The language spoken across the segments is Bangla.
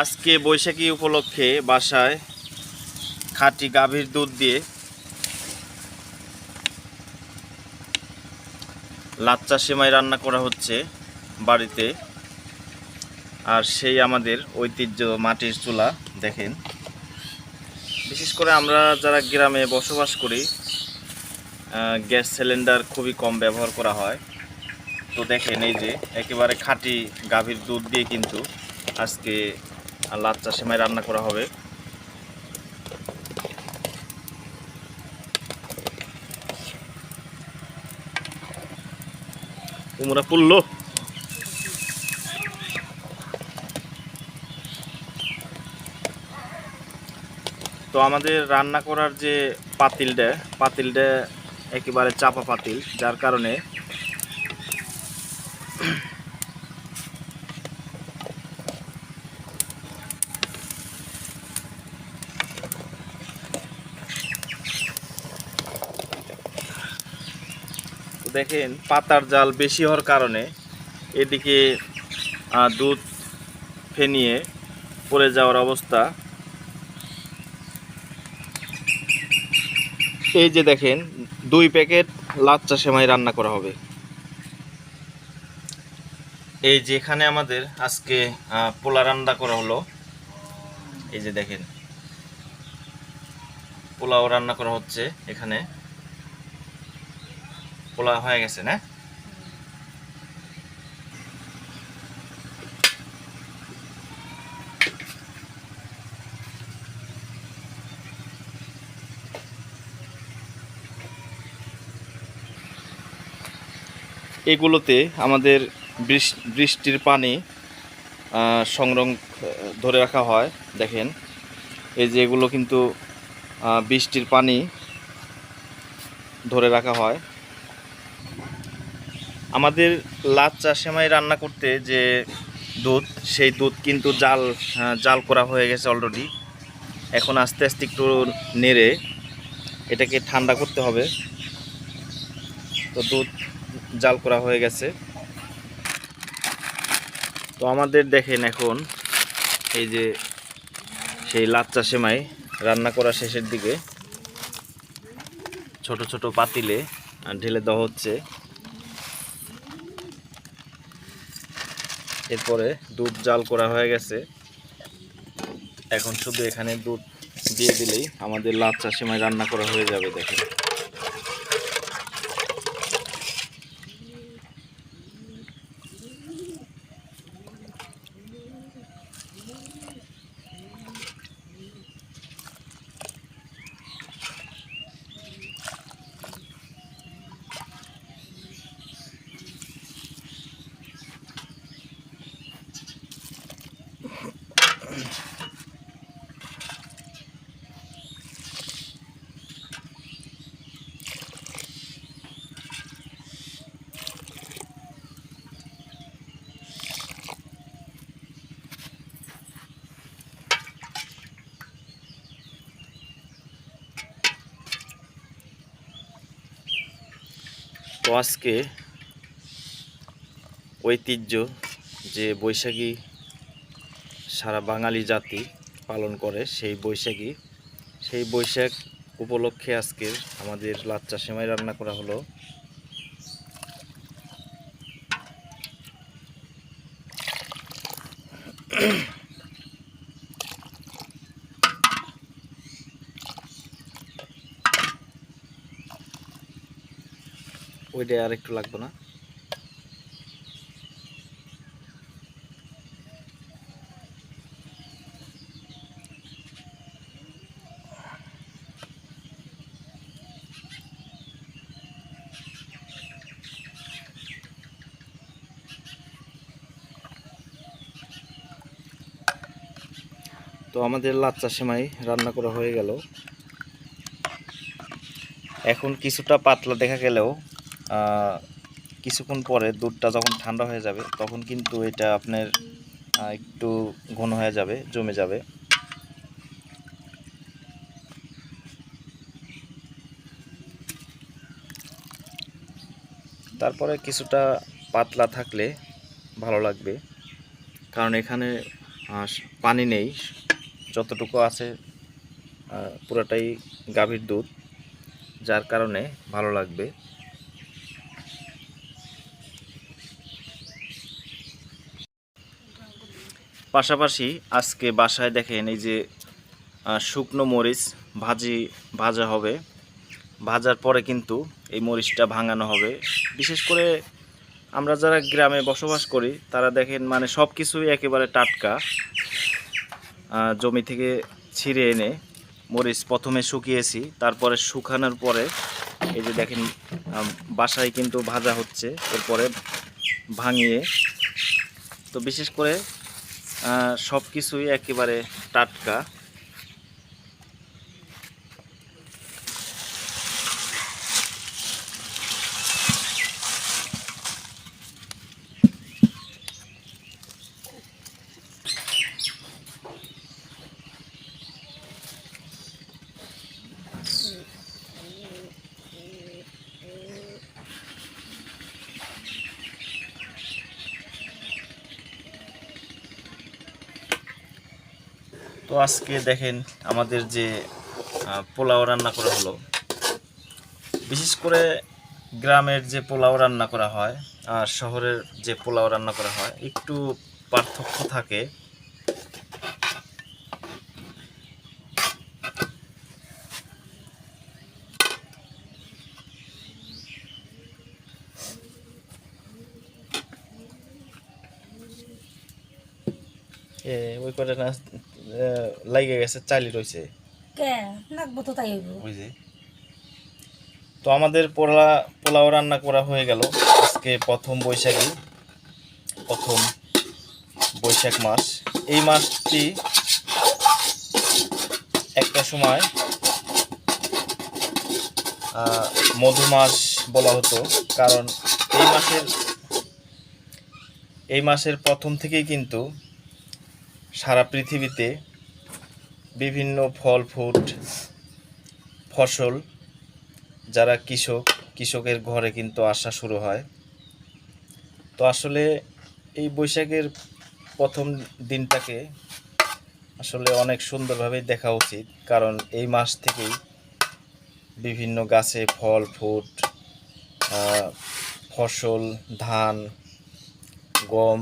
আজকে বৈশাখী উপলক্ষে বাসায় খাঁটি গাভীর দুধ দিয়ে লাচ্চা সেমাই রান্না করা হচ্ছে বাড়িতে। আর সেই আমাদের ঐতিহ্য মাটির চুলা, দেখেন। বিশেষ করে আমরা যারা গ্রামে বসবাস করি গ্যাস সিলিন্ডার খুবই কম ব্যবহার করা হয়। তো দেখেন এই যে, একেবারে খাঁটি গাভীর দুধ দিয়ে কিন্তু আজকে লাচ্চা সেমাই রান্না করা হবে। কুমড়া পুললো তো আমাদের রান্না করার যে পাতিলটা পাতিলটা একেবারে চাপা পাতিল, যার কারণে দেখেন পাতার জাল বেশি হওয়ার কারণে এদিকে দুধ ফেনিয়ে পড়ে যাওয়ার অবস্থা। এই যে দেখেন, দুই প্যাকেট লাচ্চা সেমাই রান্না করা হবে। এই যে এখানে আমাদের আজকে পোলা রান্না করা হলো। এই যে দেখেন, পোলাও রান্না করা হচ্ছে এখানে। পোলা হয়ে গেছে, না? এগুলোতে আমাদের বৃষ- বৃষ্টির পানি সংরং, ধরে রাখা হয়, দেখেন। এই যে এগুলো কিন্তু বৃষ্টির পানি ধরে রাখা হয়। আমাদের লাচ্চা সেমাই রান্না করতে যে দুধ, সেই দুধ কিন্তু জাল জাল করা হয়ে গেছে অলরেডি এখন আস্তে আস্তে একটু নেড়ে এটাকে ঠান্ডা করতে হবে। তো দুধ জাল করা হয়ে গেছে। তো আমাদের দেখেন এখন এই যে সেই লাচ্চা সেমাই রান্না করা শেষের দিকে। ছোট ছোট পাতিলে ঢেলে দেওয়া হচ্ছে। এরপরে দুধ জাল করা হয়ে গেছে। এখন শুধু এখানে দুধ দিয়ে দিলেই আমাদের লাচ্চা সেমাই রান্না করা হয়ে যাবে, দেখেন। তো আজকে ঐতিহ্য যে বৈশাখী সারা বাঙালি জাতি পালন করে সেই বৈশাখী। সেই বৈশাখ উপলক্ষে আজকের আমাদের লাচ্চা সেমাই রান্না করা হলো। ওইটা আর একটু লাগবে না। তো আমাদের লাচ্চা সেমাই রান্না করা হয়ে গেল। এখন কিছুটা পাতলা দেখা গেলেও কিছুক্ষণ পরে দুধটা যখন ঠান্ডা হয়ে যাবে, তখন কিন্তু এটা আপনার একটু ঘন হয়ে যাবে, জমে যাবে। তারপরে কিছুটা পাতলা থাকলে ভালো লাগবে। কারণ এখানে পানি নেই। যতটুকু আছে পুরোটাই গাভীর দুধ, যার কারণে ভালো লাগবে। পাশাপাশি আজকে বাসায় দেখেন এই যে শুকনো মরিচ ভাজি, ভাজা হবে। ভাজার পরে কিন্তু এই মরিচটা ভাঙানো হবে। বিশেষ করে আমরা যারা গ্রামে বসবাস করি, তারা দেখেন মানে সব কিছুই একেবারে টাটকা। জমি থেকে ছিঁড়ে এনে মরিচ প্রথমে শুকিয়েছি, তারপরে শুকানোর পরে এই যে দেখেন বাসায় কিন্তু ভাজা হচ্ছে, এরপরে ভাঙিয়ে তো বিশেষ করে সব কিছুই একেবারে টাটকা। তো আজকে দেখেন আমাদের যে পোলাও রান্না করা হলো। বিশেষ করে গ্রামের যে পোলাও রান্না করা হয় আর শহরের যে পোলাও রান্না করা হয়, একটু পার্থক্য থাকে। ওই করে না লাগে গেছে চালি রয়েছে কে? নাকবো তো তাই হইব। ওই যে। তো আমাদের পোলা পোলাও রান্না করা হয়ে গেল। আজকে প্রথম বৈশাখী প্রথম বৈশাখ মাস। এই মাসটি একটা সময় আহ, মধু মাস বলা হতো। কারণ এই মাসের এই মাসের প্রথম থেকেই কিন্তু সারা পৃথিবীতে বিভিন্ন ফল ফ্রুট ফসল যারা কৃষক কৃষকের ঘরে কিন্তু আসা শুরু হয়। তো আসলে এই বৈশাখের প্রথম দিনটাকে আসলে অনেক সুন্দরভাবে দেখা উচিত কারণ এই মাস থেকেই বিভিন্ন গাছে ফল আহ, ফসল ধান গম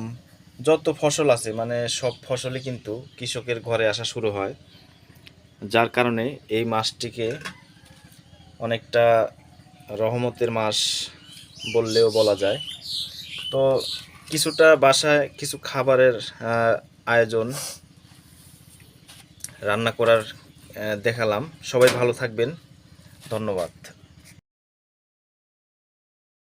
যত ফসল আছে মানে সব ফসলই কিন্তু কৃষকের ঘরে আসা শুরু হয়। যার কারণে এই মাসটিকে অনেকটা রহমতের মাস বললেও বলা যায়। তো কিছুটা বাসায় কিছু খাবারের আয়োজন রান্না করার দেখালাম। সবাই ভালো থাকবেন। ধন্যবাদ।